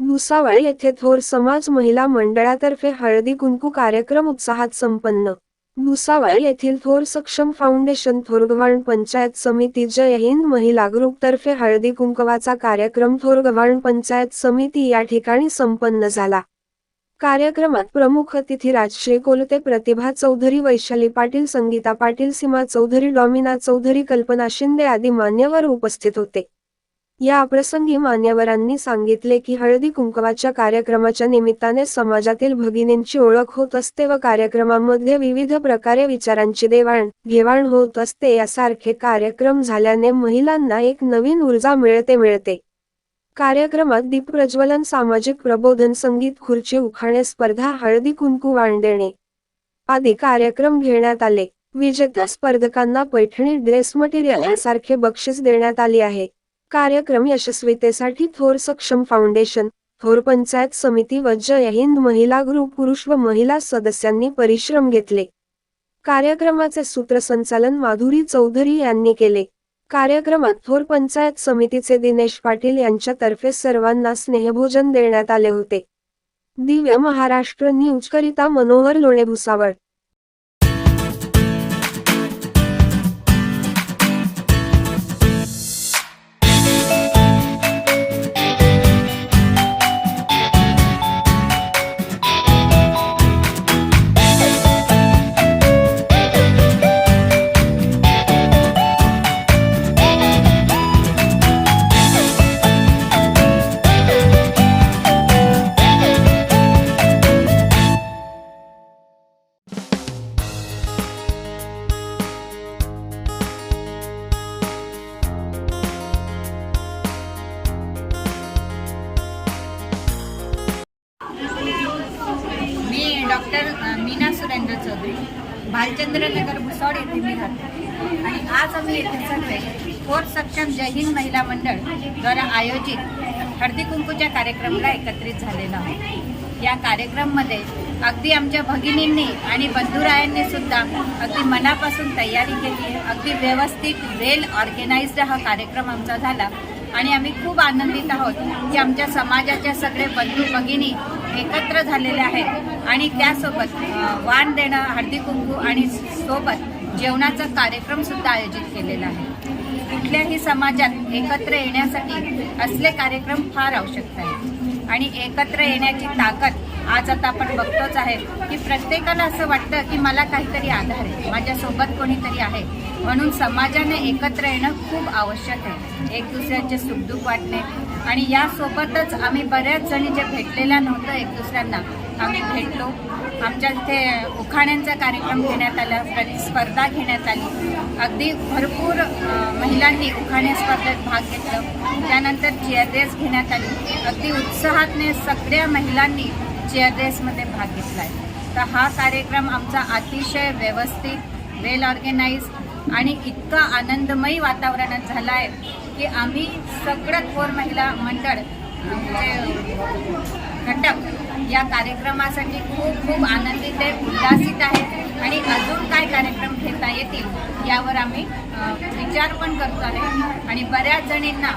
भुसावळ येथे थोर समाज महिला मंडळातर्फे हळदी कुंकू कार्यक्रम उत्साहात संपन्न. भुसावळ येथील थोर सक्षम फाउंडेशन थोरगव्हाण पंचायत समिती जय हिंद महिला ग्रुपतर्फे हळदी कुंकवाचा कार्यक्रम थोरगव्हाण पंचायत समिती या ठिकाणी संपन्न झाला. कार्यक्रमात प्रमुख अतिथी राजश्री कोलते प्रतिभा चौधरी वैशाली पाटील संगीता पाटील सीमा चौधरी डॉमिना चौधरी कल्पना शिंदे आदी मान्यवर उपस्थित होते. या प्रसंगी मान्यवरांनी सांगितले की हळदी कुंकवाच्या कार्यक्रमाच्या निमित्ताने समाजातील भगिनींची ओळख होत असते व कार्यक्रमामध्ये विविध प्रकारे विचारांची देवाण घेवाण होत असते. यासारखे कार्यक्रम झाल्याने महिलांना एक नवीन ऊर्जा मिळते मिळते. कार्यक्रमात दीपप्रज्वलन सामाजिक प्रबोधन संगीत खुर्ची उखाणे स्पर्धा हळदी कुंकू वाण देणे आदी कार्यक्रम घेण्यात आले. विजेत्या स्पर्धकांना पैठणी ड्रेस मटेरियल यासारखे बक्षीस देण्यात आली आहे. कार्यक्रम यशस्वीतेसाठी थोर सक्षम फाउंडेशन थोर पंचायत समिती व जय हिंद महिला ग्रुप पुरुष व महिला सदस्यांनी परिश्रम घेतले. कार्यक्रमाचे सूत्रसंचालन माधुरी चौधरी यांनी केले. कार्यक्रमात थोर पंचायत समितीचे दिनेश पाटील यांच्यातर्फे सर्वांना स्नेहभोजन देण्यात आले होते. दिव्य महाराष्ट्र न्यूज करिता मनोहर लोणे भुसावळ मीना चौधरी. भालचंद्रनगर भुसावळ येथे मी राहते. आणि आज आम्ही येथे सगळे थोर सक्षम जय हिंद महिला मंडळ द्वारा आयोजित हळदी कुंकूच्या कार्यक्रमाला एकत्रित झालेलो आहोत. या कार्यक्रममध्ये अगदी आमच्या भगिनींनी आणि बंधुरायांनी सुद्धा अगदी मनापासून तयारी केली. अगदी व्यवस्थित वेल ऑर्गनाइज्ड हा कार्यक्रम आमचा झाला. आणि आम्ही खूप आनंदित आहोत की आमच्या समाजाच्या सगळे बंधू भगिनी एकत्र झालेले आहेत आणि त्यासोबत वाण देणं हळदी कुंकू आणि सोबत जेवणाचा कार्यक्रम सुद्धा आयोजित केलेला आहे. कुठल्याही समाजात एकत्र येण्यासाठी असले कार्यक्रम फार आवश्यक आहे आणि एकत्र येण्याची ताकद आज आता आपण बघतोच आहे की प्रत्येकाला असं वाटतं की मला काहीतरी आधार आहे माझ्यासोबत कोणीतरी आहे. म्हणून समाजाने एकत्र येणं खूप आवश्यक आहे. एक दुसऱ्यांचे सुखदुःख वाटणे. आणि यासोबतच आम्ही बऱ्याच जणी जे भेटलेल्या नव्हतं एक दुसऱ्यांना आम्ही भेटलो. आमच्या इथे उखाण्यांचा कार्यक्रम घेण्यात आला स्पर्धा घेण्यात आली. अगदी भरपूर महिलांनी उखाणे स्पर्धेत भाग घेतला. त्यानंतर चेअर रेस घेण्यात आली. अगदी उत्साहातने सगळ्या महिलांनी चेअर रेसमध्ये भाग घेतला आहे तर हा कार्यक्रम आमचा अतिशय व्यवस्थित वेल ऑर्गनाइज आणि इतका आनंदमयी वातावरणात झाला आहे की आम्ही सगळं थोर महिला मंडळ म्हणजे घटक या कार्यक्रमासाठी खूप खूप आनंदित आहे उल्हासित आहे आणि अजून काय कार्यक्रम घेता येतील यावर आम्ही विचार पण करतो आहे. आणि बऱ्याच जणींना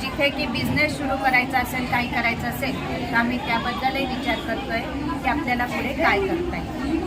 जिथे की बिझनेस सुरू करायचा असेल काही करायचं असेल तर आम्ही त्याबद्दलही विचार करतोय की आपल्याला पुढे काय करता येईल.